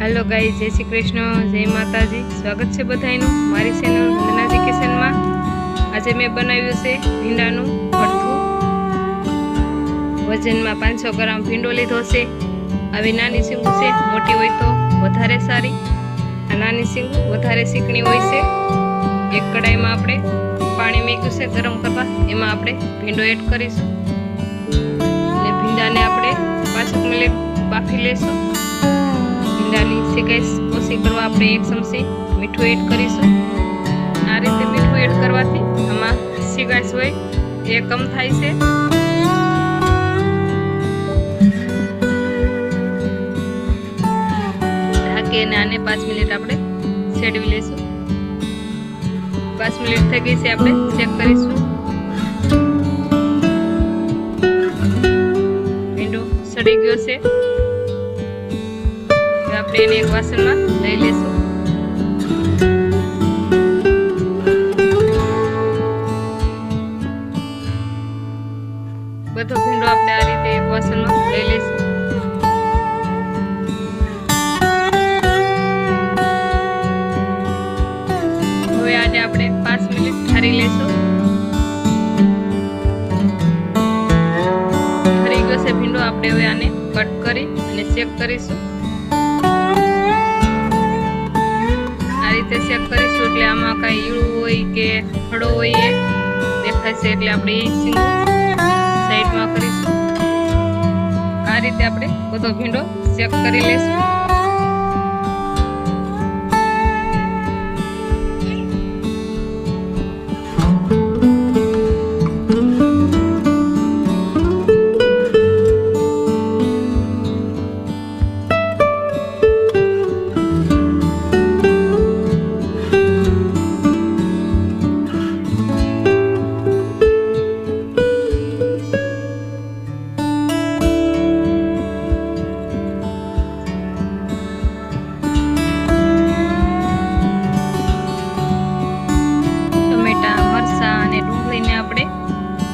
હાલો ગાઈ જય શ્રી કૃષ્ણ, જય માતાજી. સ્વાગત છે બધાયનું મારી ચેનલ વંદનાજી કિચનમાં. આજે મેં બનાવ્યું છે ભીંડાનું ભઠ્ઠું વજનમાં પાંચસો ગ્રામ ભીંડો લીધો છે. આવી નાની સીંગું છે, મોટી હોય તો વધારે સારી. આ નાની સીંગું વધારે શીકણી હોય છે. એક કડાઈમાં આપણે પાણી મૂક્યું છે ગરમ કરવા. એમાં આપણે ભીંડો એડ કરીશું. અને ભીંડાને આપણે પાંચક મિનિટ બાફી લઈશું ભીંડાની ગેસ ઓછી કરવા આપણે એક ચમચી મીઠું એડ કરીશું. આ રીતે મીઠું એડ કરવાથી આમાં શેકાશ હોય, એ કમ થાય છે. ઢાંકી અને આને પાંચ મિનિટ આપણે સેડવી લઈશું. પાંચ મિનિટ થઈ ગઈ છે આપણે ચેક કરીશું. ભીંડો સડી ગયો છે. આપણે એક વાસણમાં લઈ લઈશું બધો ભીંડો આપણે આ રીતે એક વાસણમાં લઈ લઈશું હવે આપણે પાંચ મિનિટ ઠારી લઈશું ઠરી ગયો છે ભીંડો, આપણે હવે આને કટ કરી અને ચેક કરીશું. રીતે ચેક કરીશું એટલે આમાં કાંઈ ઈળું હોય કે ખડો હોય એ દેખાશે એટલે આપણે એ સાઈડમાં કરીશું. આ રીતે આપણે બધો ભીંડો ચેક કરી લઈશું.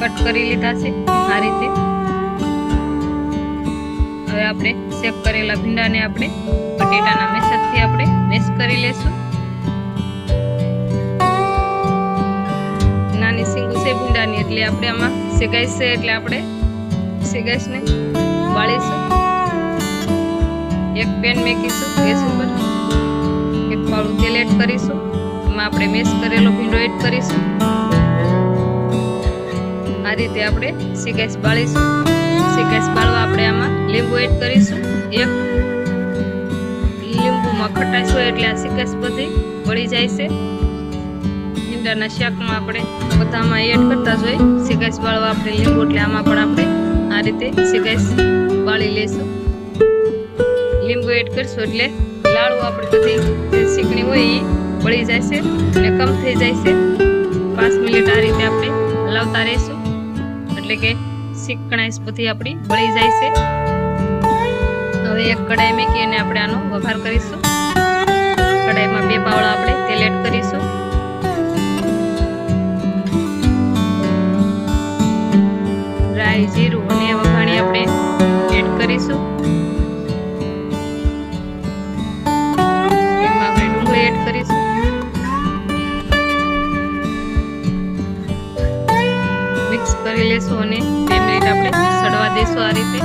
કટ કરી લીધા છે આ રીતે. હવે આપણે શેક કરેલા ભીંડાને આપણે બટેટાના મેસરથી આપણે મેશ કરી લેશું. નાની સિંગુ છે ભીંડાની, એટલે આપણે આમાં સેગાઈશ છે એટલે આપણે સેગાઈશને બાળીશું એક પેન મેકીશું ગેસ ઉપર. એક પાળું તેલ એડ કરીશું. એમાં આપણે મેશ કરેલો ભીંડો એડ કરીશું. આ રીતે આપણે સિકાઈસ બાળીશું. સિકાઈસ બાળવા આપણે આમાં લીંબુ એડ કરીશું. એક લીંબુમાં ખટાશ એટલે આ સિકાઈસ બધી વળી જાય છે. ઈંડાના શાકમાં આપણે બધામાં એડ કરતા જ હોય. સિકાઈસ બાળવા આપણે લીંબુ, એટલે આમાં પણ આપણે આ રીતે સિકાઈસ બાળી લઈશું. લીંબુ એડ કરીશું એટલે લાડુ આપણે બધી શીકણી હોય એ બળી જાય છે અને કમ થઈ જાય છે. પાંચ મિનિટ આ રીતે આપણે હલાવતા રહીશું. એટલે કે શીકણાઈશ બધી આપણી બળી જાય છે. હવે એક કડાઈ મૂકી અને આપણે આનો વઘાર કરીશું. કડાઈમાં બે પાવડા આપણે તેલ એડ કરીશું. રાઈ જીરું સડવા આ રીતે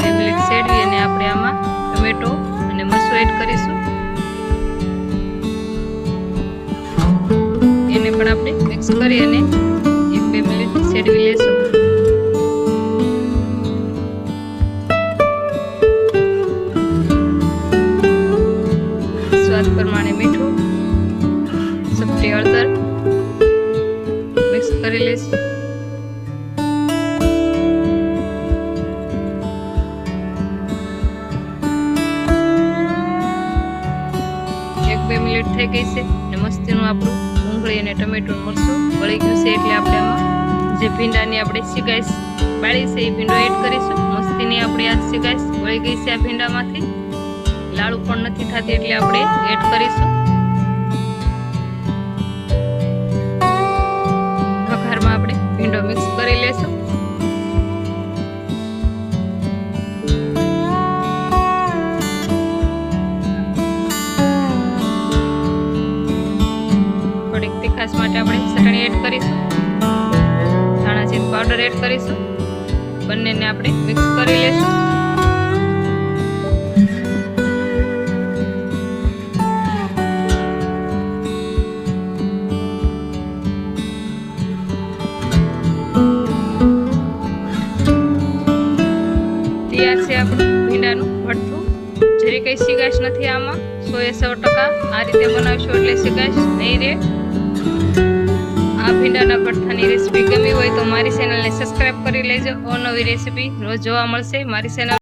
બે મિનિટ અને આપણે આમાં ટમેટો અને મરચું એડ કરીશું. એને પણ આપણે મિક્સ કરી અને એક બે મિનિટ સેડવી લેશું. સ્વાદ પ્રમાણે મીઠું ચપટી હળદર મિક્સ કરી લઈશું એક થઈ ગઈ છે અને મસ્તીનું આપણું ડુંગળી અને ટમેટું મરચું વળી ગયું છે એટલે આપણે આમાં જે ભીંડાની આપણે સિગાઈસ બાળી છે એ ભીંડો એડ કરીશું. મસ્તીની આપણી આ સિગાઈસ વળી ગઈ છે આ ભીંડામાંથી. લાડુ પણ નથી થતી એટલે આપણે એડ કરીશું. ચટણી એડ કરીશું. ધાણાજીરું પાવડર એડ કરીશું. બંનેને આપણે મિક્સ કરી લેશું. તૈયાર આપણું ભીંડાનું ભરથું જરી કંઈ સિગાશ નથી આમાં. સો એ ટકા આ રીતે બનાવશો એટલે સિગાશ નહીં રહે. આ ભીંડાના ભરથાની રેસીપી ગમી હોય તો મારી ચેનલને સબસ્ક્રાઇબ કરી લેજો. અવનવી રેસીપી રોજ જોવા મળશે. મારી ચેનલ